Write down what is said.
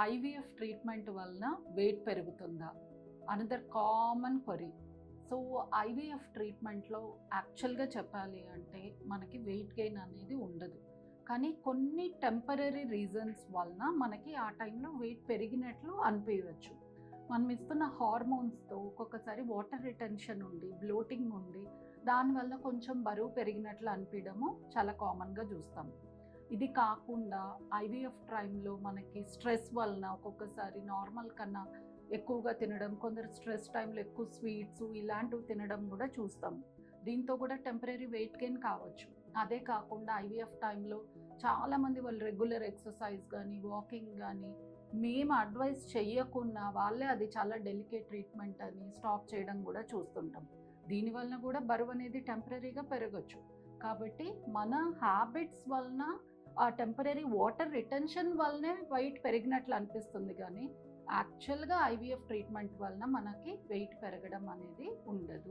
IVF treatment వలన weight పెరుగుతుందా? Another common query so IVF ట్రీట్మెంట్లో యాక్చువల్గా చెప్పాలి అంటే మనకి వెయిట్ గెయిన్ అనేది ఉండదు. కానీ కొన్ని టెంపరీ రీజన్స్ వలన మనకి ఆ టైంలో వెయిట్ పెరిగినట్లు అనిపించవచ్చు. మనం ఇస్తున్న హార్మోన్స్తో ఒక్కొక్కసారి వాటర్ రిటెన్షన్ ఉండి బ్లోటింగ్ ఉండి దానివల్ల కొంచెం బరువు పెరిగినట్లు అనిపించడము చాలా కామన్గా చూస్తాం. ఇది కాకుండా ఐవీఎఫ్ టైంలో మనకి స్ట్రెస్ వలన ఒక్కొక్కసారి నార్మల్ కన్నా ఎక్కువగా తినడం కొందరు స్ట్రెస్ టైంలో ఎక్కువ స్వీట్స్ ఇలాంటివి తినడం కూడా చూస్తాం. దీంతో కూడా టెంపరీ వెయిట్ గెయిన్ కావచ్చు. అదే కాకుండా ఐవీఎఫ్ టైంలో చాలామంది వాళ్ళు రెగ్యులర్ ఎక్సర్సైజ్ కానీ వాకింగ్ కానీ మేము అడ్వైస్ చెయ్యకున్నా వాళ్ళే అది చాలా డెలికేట్ ట్రీట్మెంట్ అని స్టాప్ చేయడం కూడా చూస్తుంటాం. దీనివలన కూడా బరువు అనేది టెంపరీగా పెరగచ్చు. కాబట్టి మన హ్యాబిట్స్ వలన ఆ టెంపరీ వాటర్ రిటెన్షన్ వల్లనే వెయిట్ పెరిగినట్లు అనిపిస్తుంది కానీ యాక్చువల్గా ఐవీఎఫ్ ట్రీట్మెంట్ వలన మనకి వెయిట్ పెరగడం అనేది ఉండదు.